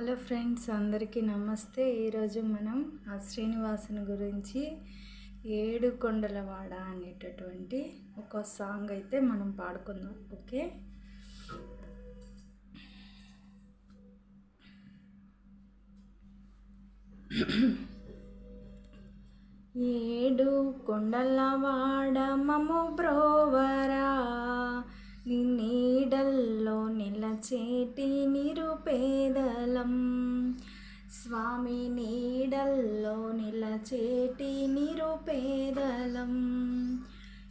Hello friends అందరికీ నమస్తే. ఈరోజు మనం ఆ శ్రీనివాసుని గురించి ఏడు కొండలవాడ అనేటటువంటి ఒక సాంగ్ అయితే మనం పాడుకుందాం ఓకే? ఏడు కొండలవాడ మము బ్రోవరా నీ నీడల్లో నిలచేటి పేదలం. స్వామి నీడల్లో నిలచేటి నిరుపేదలం.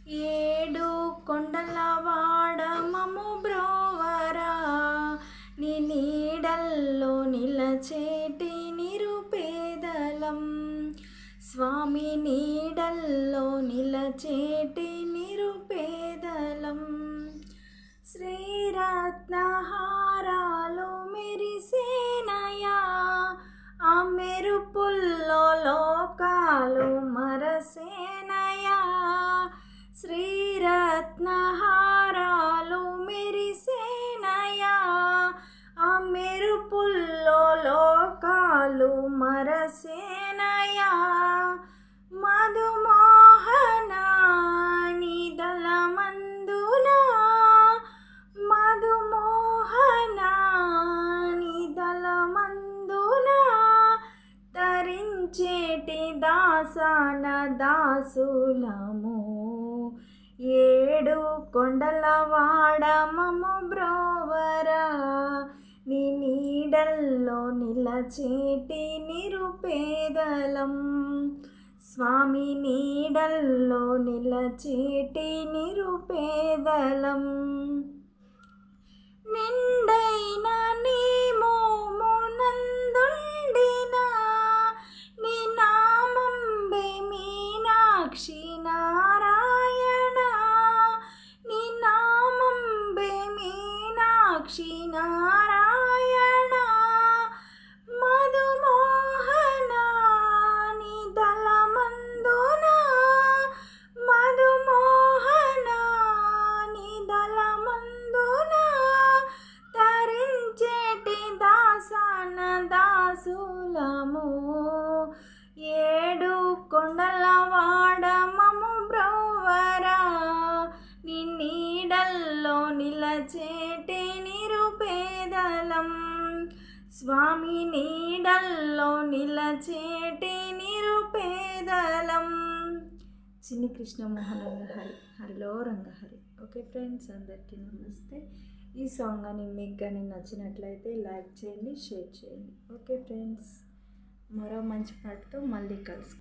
ఏడు కొండల వాడమము బ్రోవరా. నీ నీడల్లో నిలచేటి నిరుపేదలం. స్వామి నీడల్లో నిలచేటి నిరుపేదలం. శ్రీరత్నహారాలు మెరుపుల్లో లోకాలు మరసేనయా? శ్రీరత్నహారాలు మెరిసేనయా? ఆ మెరుపుల్లో లోకాలు మరసేనయా దాసన దాసులము ఏడు కొండల వాడమము బ్రోవరా. నీ నీడల్లో నిలచేటి నిరుపేదలం. స్వామి నీడల్లో నిలచేటి నిరుపేదలం. నిన్న సాక్షి నారాయణ నీ నామంబే మీనాక్షి నారాయణ మధుమోహన నీ దళమందున మధుమోహన నీ దళమందున తరించేటి దాసన దాసులము. నీడల్లో నిలచేటి నిరుపేదలం. స్వామి నీడల్లో నిలచేటి నిరుపేదలం. చిన్ని కృష్ణమోహన్ రంగహరి హరిలో రంగహరి. ఓకే ఫ్రెండ్స్ అందరికీ నమస్తే. ఈ సాంగ్ అని మీకు కానీ నచ్చినట్లయితే లైక్ చేయండి షేర్ చేయండి. ఓకే ఫ్రెండ్స్ మరో మంచి పాటతో మళ్ళీ కలుసు